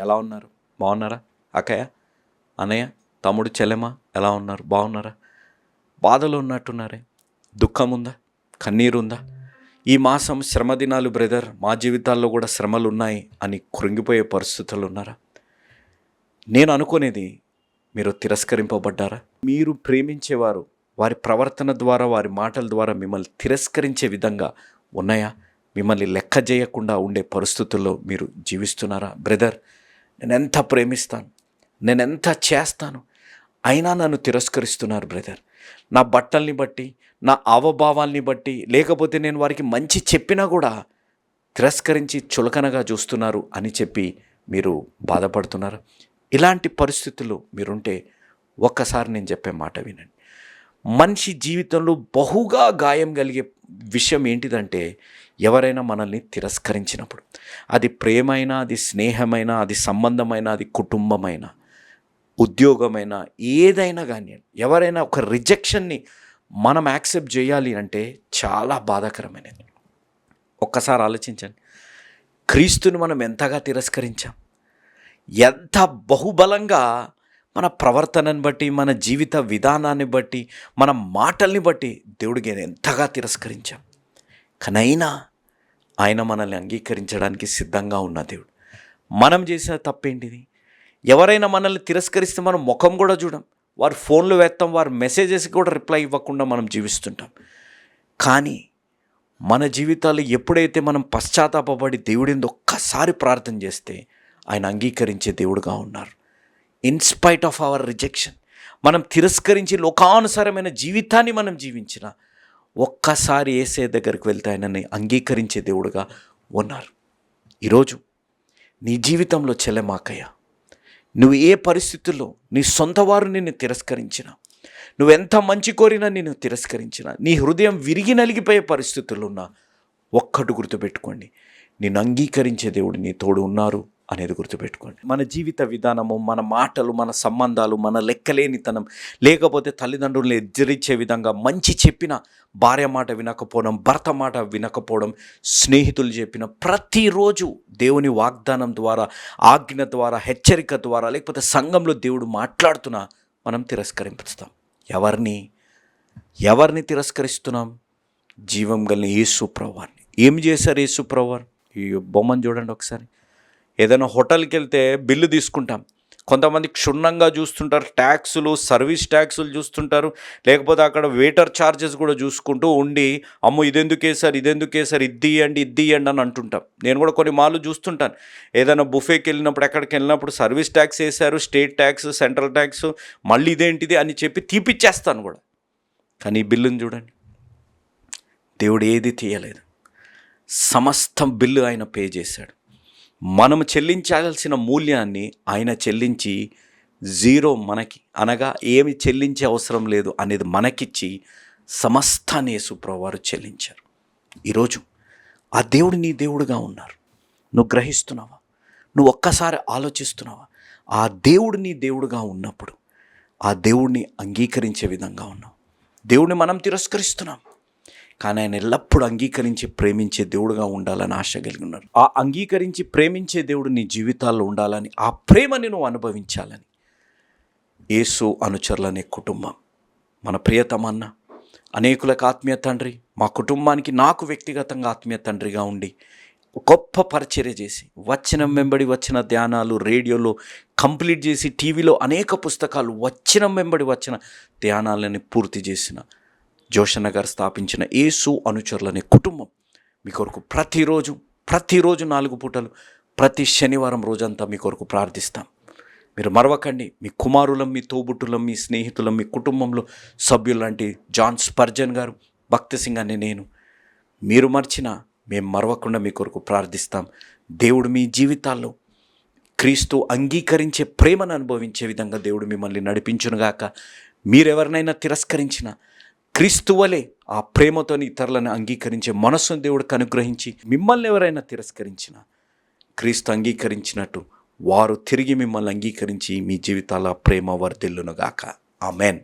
ఎలా ఉన్నారు? బాగున్నారా? అక్కయ్య? అన్నయ్య? తమ్ముడు చెల్లెమ్మ? ఎలా ఉన్నారు? బాగున్నారా? బాధలో ఉన్నట్టున్నారే. దుఃఖం ఉందా కన్నీరు ఉందా ఈ మాసం శ్రమ దినాలు బ్రదర్. మా జీవితాల్లో కూడా శ్రమలు ఉన్నాయి అని కృంగిపోయే పరిస్థితులు ఉన్నారా నేను అనుకునేది మీరు తిరస్కరింపబడ్డారా? మీరు ప్రేమించేవారు వారి ప్రవర్తన ద్వారా వారి మాటల ద్వారా మిమ్మల్ని తిరస్కరించే విధంగా ఉన్నాయా? మిమ్మల్ని లెక్క చేయకుండా ఉండే పరిస్థితుల్లో మీరు జీవిస్తున్నారా? బ్రదర్ నేను ఎంత ప్రేమిస్తాను? నేను ఎంత చేస్తాను? అయినా నన్ను తిరస్కరిస్తున్నారు బ్రదర్. నా బట్టల్ని బట్టి నా అవభావాల్ని బట్టి లేకపోతే నేను వారికి మంచి చెప్పినా కూడా తిరస్కరించి చులకనగా చూస్తున్నారు అని చెప్పి మీరు బాధపడుతున్నారు? ఇలాంటి పరిస్థితులు మీరుంటే ఒక్కసారి నేను చెప్పే మాట వినండి. మనిషి జీవితంలో బహుగా గాయం కలిగే విషయం ఏంటిదంటే ఎవరైనా మనల్ని తిరస్కరించినప్పుడు అది ప్రేమైనా అది స్నేహమైనా అది సంబంధమైన అది కుటుంబమైనా ఉద్యోగమైనా ఏదైనా కానీ ఎవరైనా ఒక రిజెక్షన్ని మనం యాక్సెప్ట్ చేయాలి అంటే చాలా బాధాకరమైనది. ఒక్కసారి ఆలోచించండి. క్రీస్తుని మనం ఎంతగా తిరస్కరించాం? ఎంత బహుబలంగా మన ప్రవర్తనని బట్టి మన జీవిత విధానాన్ని బట్టి మన మాటల్ని బట్టి దేవుడికి ఎంతగా తిరస్కరించాం. కానైనా ఆయన మనల్ని అంగీకరించడానికి సిద్ధంగా ఉన్న దేవుడు. మనం చేసిన తప్పేంటిది? ఎవరైనా మనల్ని తిరస్కరిస్తే మనం ముఖం కూడా చూడం. వారు ఫోన్లు వేస్తాం వారి మెసేజెస్కి కూడా రిప్లై ఇవ్వకుండా మనం జీవిస్తుంటాం. కానీ మన జీవితాలు ఎప్పుడైతే మనం పశ్చాత్తాపడి దేవుడిని ఒక్కసారి ప్రార్థన చేస్తే ఆయన అంగీకరించే దేవుడుగా ఉన్నారు. ఇన్స్పైట్ ఆఫ్ అవర్ రిజెక్షన్ మనం తిరస్కరించి లోకానుసారమైన జీవితాన్ని మనం జీవించిన ఒక్కసారి ఏసే దగ్గరికి వెళ్తే ఆయనని అంగీకరించే దేవుడుగా ఉన్నారు. ఈరోజు నీ జీవితంలో చెల్లెమాకయ్య నువ్వు ఏ పరిస్థితుల్లో నీ సొంత వారు నిన్ను తిరస్కరించినా నువ్వెంత మంచి కోరినా నిన్ను తిరస్కరించినా నీ హృదయం విరిగి నలిగిపోయే పరిస్థితుల్లో ఉన్నా ఒక్కటి గుర్తుపెట్టుకోండి. నేను అంగీకరించే దేవుడు నీ తోడు ఉన్నారు. అనేది గుర్తుపెట్టుకోండి. మన జీవిత విధానము మన మాటలు మన సంబంధాలు మన లెక్కలేనితనం లేకపోతే తల్లిదండ్రులను ఎదిరించే విధంగా మంచి చెప్పిన భార్య మాట వినకపోవడం భర్త మాట వినకపోవడం స్నేహితులు చెప్పిన ప్రతిరోజు దేవుని వాగ్దానం ద్వారా ఆజ్ఞ ద్వారా హెచ్చరిక ద్వారా లేకపోతే సంఘంలో దేవుడు మాట్లాడుతున్నా మనం తిరస్కరింపుతాం ఎవరిని? ఎవరిని తిరస్కరిస్తున్నాం? జీవం కలిగిన యేసు ప్రవాన్ని ఏం చేశారు యేసు ప్రవారు ఈ బొమ్మను చూడండి ఒకసారి. ఏదైనా హోటల్కి వెళ్తే బిల్లు తీసుకుంటాం. కొంతమంది క్షుణ్ణంగా చూస్తుంటారు ట్యాక్సులు సర్వీస్ ట్యాక్సులు చూస్తుంటారు లేకపోతే అక్కడ వెయిటర్ ఛార్జెస్ కూడా చూసుకుంటూ ఉండి అమ్మో ఇదెందుకు వేసారు ఇదెందుకు వేసారు ఇది ఇవ్వండి ఇది ఇవ్వండి అని అంటుంటాం. నేను కూడా కొన్ని మాలు చూస్తుంటాను. ఏదైనా బుఫేకి వెళ్ళినప్పుడు ఎక్కడికి వెళ్ళినప్పుడు సర్వీస్ ట్యాక్స్ వేశారు స్టేట్ ట్యాక్స్ సెంట్రల్ ట్యాక్స్ మళ్ళీ ఇదేంటిది అని చెప్పి తీపిచ్చేస్తాను కూడా. కానీ ఈ బిల్లుని చూడండి. దేవుడు ఏది తీయలేదు. సమస్తం బిల్లు ఆయన పే చేశాడు. మనము చెల్లించాల్సిన మూల్యాన్ని ఆయన చెల్లించి జీరో మనకి అనగా ఏమి చెల్లించే అవసరం లేదు అనేది మనకిచ్చి సమస్తాన్ని యేసుప్రభు చెల్లించారు. ఈరోజు ఆ దేవుడు నీ దేవుడుగా ఉన్నారు. నువ్వు గ్రహిస్తున్నావా? నువ్వు ఒక్కసారి ఆలోచిస్తున్నావా? ఆ దేవుడు నీ దేవుడుగా ఉన్నప్పుడు ఆ దేవుడిని అంగీకరించే విధంగా ఉన్నావు. దేవుడిని మనం తిరస్కరిస్తున్నాం. కానీ ఆయన ఎల్లప్పుడూ అంగీకరించి ప్రేమించే దేవుడుగా ఉండాలని ఆశ కలిగి ఉన్నారు ఆ అంగీకరించి ప్రేమించే దేవుడు నీ జీవితాల్లో ఉండాలని ఆ ప్రేమని నువ్వు అనుభవించాలని. యేసు అనుచరులనే కుటుంబం. మన ప్రియతమన్న అనేకులకు ఆత్మీయ తండ్రి మా కుటుంబానికి నాకు వ్యక్తిగతంగా ఆత్మీయ తండ్రిగా ఉండి గొప్ప పరిచర్య చేసి వచ్చిన వెంబడి వచ్చిన ధ్యానాలు రేడియోలో కంప్లీట్ చేసి టీవీలో అనేక పుస్తకాలు వచ్చిన వెంబడి వచ్చిన ధ్యానాలని పూర్తి చేసిన జోషన్న గారు స్థాపించిన ఏసు అనుచరులనే కుటుంబం. మీ కొరకు ప్రతిరోజు ప్రతిరోజు నాలుగు పూటలు ప్రతి శనివారం రోజంతా మీ కొరకు ప్రార్థిస్తాం. మీరు మరవకండి. మీ కుమారులం మీ తోబుట్టులం మీ స్నేహితులం మీ కుటుంబంలో సభ్యులాంటి జాన్ స్పర్జన్ గారు భక్తి సింగ్ అని నేను. మీరు మర్చిన మేము మరవకుండా మీ కొరకు ప్రార్థిస్తాం. దేవుడు మీ జీవితాల్లో క్రీస్తు అంగీకరించే ప్రేమను అనుభవించే విధంగా దేవుడు మిమ్మల్ని నడిపించునుగాక. మీరెవరినైనా తిరస్కరించినా క్రీస్తు వలె ఆ ప్రేమతోని ఇతరులను అంగీకరించే మనస్సును దేవుడికి అనుగ్రహించి మిమ్మల్ని ఎవరైనా తిరస్కరించిన క్రీస్తు అంగీకరించినట్టు వారు తిరిగి మిమ్మల్ని అంగీకరించి మీ జీవితాల ప్రేమ వర్ధిల్లునుగాక ఆమెన్.